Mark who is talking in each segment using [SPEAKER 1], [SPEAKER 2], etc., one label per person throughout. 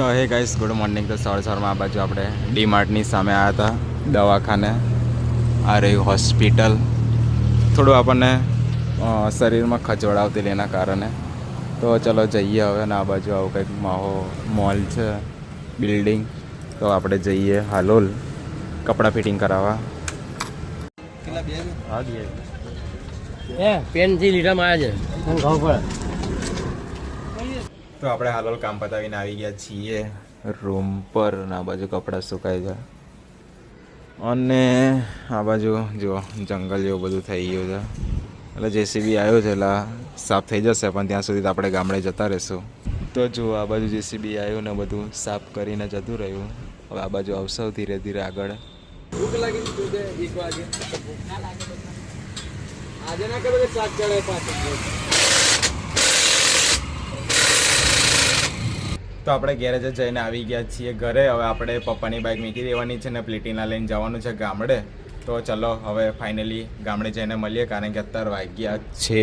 [SPEAKER 1] તો હે guys good morning તો સવાર સવારમાં આ બાજુ આપણે ડી માર્ટની સામે આવ્યા હતા દવાખાને. આ રહ્યું હોસ્પિટલ થોડું આપણને શરીરમાં શરીરમાં આવતી એના કારણે. તો ચલો જઈએ હવે ને આ બાજુ આવું કંઈક માહો મોલ છે બિલ્ડિંગ તો આપણે જઈએ હાલોલ કપડાં ફિટિંગ કરાવવા.
[SPEAKER 2] હે પેનથી લીધામાં આવ્યા છે.
[SPEAKER 1] તો આપણે હાલોલ કામ પતાવીને આવી ગયા છીએ. રૂમ પર ને આ બાજુ કપડાં સુકાઈ છે અને આ બાજુ જુઓ જંગલ જેવું બધું થઈ ગયું છે. એટલે જેસીબી આવ્યો છે એટલે સાફ થઈ જશે પણ ત્યાં સુધી તો આપણે ગામડે જતા રહીશું. તો જુઓ આ બાજુ જેસીબી આવ્યું ને બધું સાફ કરીને જતું રહ્યું. હવે આ બાજુ આવશે ધીરે ધીરે આગળ.
[SPEAKER 2] ભૂખ લાગી એક વાગે. આજે ના કરે ચાક ચડે પાછું.
[SPEAKER 1] તો આપણે ગેરેજ જઈને આવી ગયા છીએ ઘરે. હવે આપણે પપ્પાની બાઇક મૂકી દેવાની છે ને પ્લેટિના લઈને જવાનું છે ગામડે. તો ચલો, હવે ફાઇનલી ગામડે જઈને મળીએ કારણ કે અત્યારે વાગ્યા છે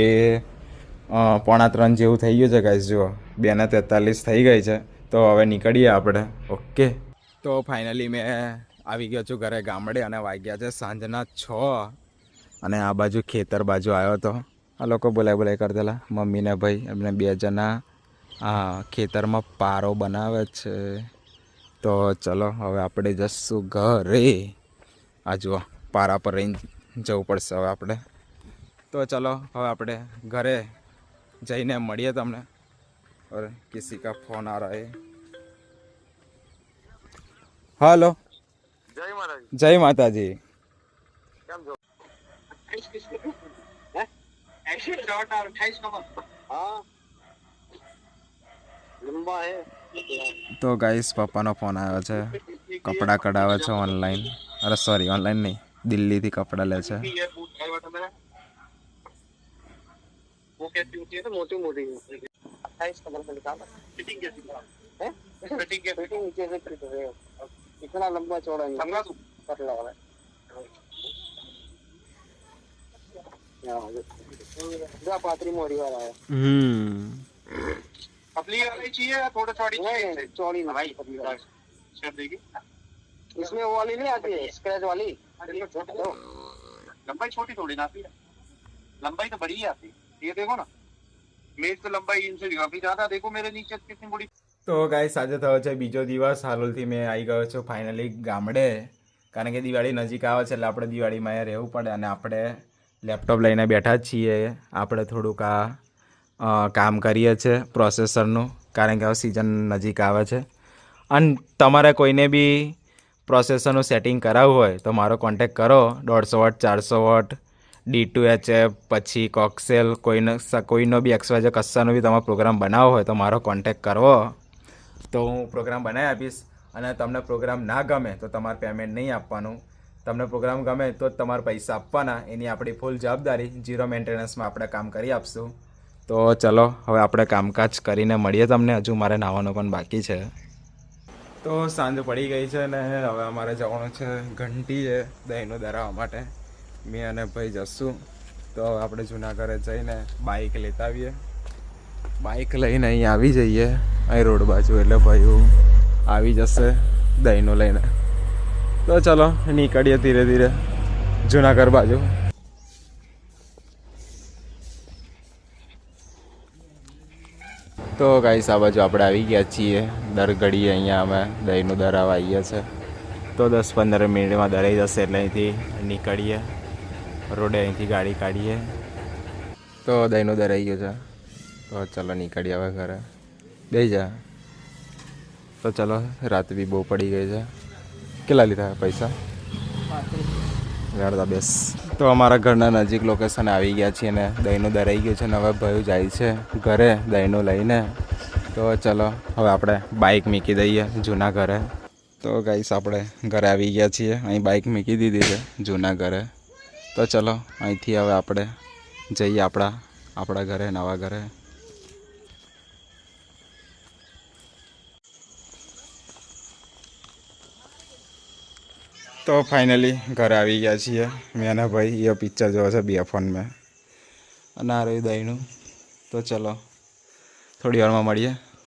[SPEAKER 1] પોણા ત્રણ જેવું થઈ ગયું છે ગાઈસ જુઓ. બેને તેતાલીસ થઈ ગઈ છે. તો હવે નીકળીએ આપણે. ઓકે. તો ફાઇનલી મેં આવી ગયો છું ઘરે ગામડે અને વાગ્યા છે સાંજના છ. અને આ બાજુ ખેતર બાજુ આવ્યો હતો. આ લોકો બોલાય બોલાય કરતેલા મમ્મીને ભાઈ, એમને બે જણા હા ખેતરમાં પારો બનાવે છે. તો ચલો હવે આપણે જશું ઘરે. આ જુઓ પારા પર રહીને જવું પડશે હવે આપણે. તો ચલો હવે આપણે ઘરે જઈને મળીએ તમને. અરે કિસી કા ફોન આ રહે હલો
[SPEAKER 3] જય માતાજી.
[SPEAKER 1] જય માતાજી.
[SPEAKER 3] હા.
[SPEAKER 1] તો ગાઈસ પપ્પાનો ફોન આવ્યો છે કપડાં કઢાવે છે ઓનલાઈન અરે સોરી ઓનલાઈન નહીં દિલ્હીથી કપડાં લે છે
[SPEAKER 3] ये बूट है बटन मेरा वो कैसी होती है ना मोटी मोटी अट्ठाईस नंबर पे निकाला फिटिंग कैसी है फिटिंग के फिटिंग नीचे से फिट है इतना लंबा चौड़ा नहीं समझा तू पतला वाला है पात्री मोरी वाला है
[SPEAKER 1] હમ
[SPEAKER 3] पतली वाली चाहिए या थोड़ा चौड़ी चाहिए चौड़ी भाई पतली वाली शेप देखिए इसमें वो वाली नहीं आती है स्क्रैच वाली लंबाई छोटी थोड़ी ना आती है लंबाई तो बड़ी ही आती है ये देखो ना मेज तो लंबाई इनसे काफी ज्यादा देखो मेरे नीचे कितनी बड़ी
[SPEAKER 1] તો ગાય આજે થયો છે બીજો દિવસ હાલોલથી મેં આવી ગયો છું ફાઇનલી ગામડે કારણ કે દિવાળી નજીક આવે છે એટલે આપણે દિવાળીમાં અહીંયા રહેવું પડે અને આપણે લેપટોપ લઈને બેઠા જ છીએ આપણે થોડુંક આ અ, કામ કરીએ છીએ પ્રોસેસરનું, કારણ કે હવે સિઝન નજીક આવે છે. અને તમારે કોઈને બી પ્રોસેસરનું સેટિંગ કરાવવું હોય, તો મારો કોન્ટેક કરો, દોઢસો વોટ, ચારસો watt D two H F પછી કોક્સેલ કોઈનો કોઈનો બી એક્સવાય કસ્સાનો બી તમારો પ્રોગ્રામ બનાવવો હોય, તો મારો કોન્ટેક કરવો. તો હું પ્રોગ્રામ બનાવી આપીશ અને તમને પ્રોગ્રામ ના ગમે, તો તમારે પેમેન્ટ નહીં આપવાનું. તમને પ્રોગ્રામ ગમે, તો જ તમારે પૈસા આપવાના. એની આપણી ફૂલ જવાબદારી ઝીરો મેન્ટેનન્સમાં આપણે કામ કરી આપશું. તો ચલો, હવે આપણે કામકાજ કરીને મળીએ તમને. હજુ મારે નાહવાનું પણ બાકી છે. તો સાંજ પડી ગઈ છે ને હવે અમારે જવાનું છે ઘંટી છે દહીંનું ધરાવવા માટે. મેં અને ભાઈ જશું. તો હવે આપણે જુનાગઢે જઈને બાઇક લેતા આવીએ. બાઇક લઈને અહીં આવી જઈએ. અહીં રોડ બાજુ એટલે ભાઈ આવી જશે દહીંનું લઈને. તો ચલો, નીકળીએ ધીરે ધીરે જુનાગઢ બાજુ. તો ગાઈસ આ બાજુ આપણે આવી ગયા છીએ. દર ઘડીએ અહીંયા અમે દહીંનું દરાવ આવીએ છે તો દસ પંદર મિનિટમાં દરાઈ જશે એટલે અહીંથી નીકળીએ. રોડે અહીંથી ગાડી કાઢીએ. તો દહીંનું દરાઈ ગયું છે. તો ચલો નીકળીએ હવે ઘરે. બે જા. તો ચલો રાત બી બહુ પડી ગઈ છે. કેટલા લીધા પૈસા? ગાડતા બેસ. તો અમારા ઘરના નજીક લોકેશન આવી ગયા છીએ ને દહીંનું દરાઈ ગયું છે ને હવે ભયું જાય છે ઘરે દહીંનું લઈને. તો ચલો, હવે આપણે બાઇક મૂકી દઈએ જૂના ઘરે. તો ગાઈસ આપણે ઘરે આવી ગયા છીએ. અહીં બાઇક મૂકી દીધી છે જૂના ઘરે. તો ચલો, અહીંથી હવે આપણે જઈએ આપણા આપણા ઘરે, નવા ઘરે. તો ફાઇનલી ઘરે આવી ગયા છીએ. મેં અને ભાઈ એ પિક્ચર જોવા છે બે ફોનમાં અને આ રહ્યું દહીંનું. તો ચલો, થોડી વારમાં મળીએ.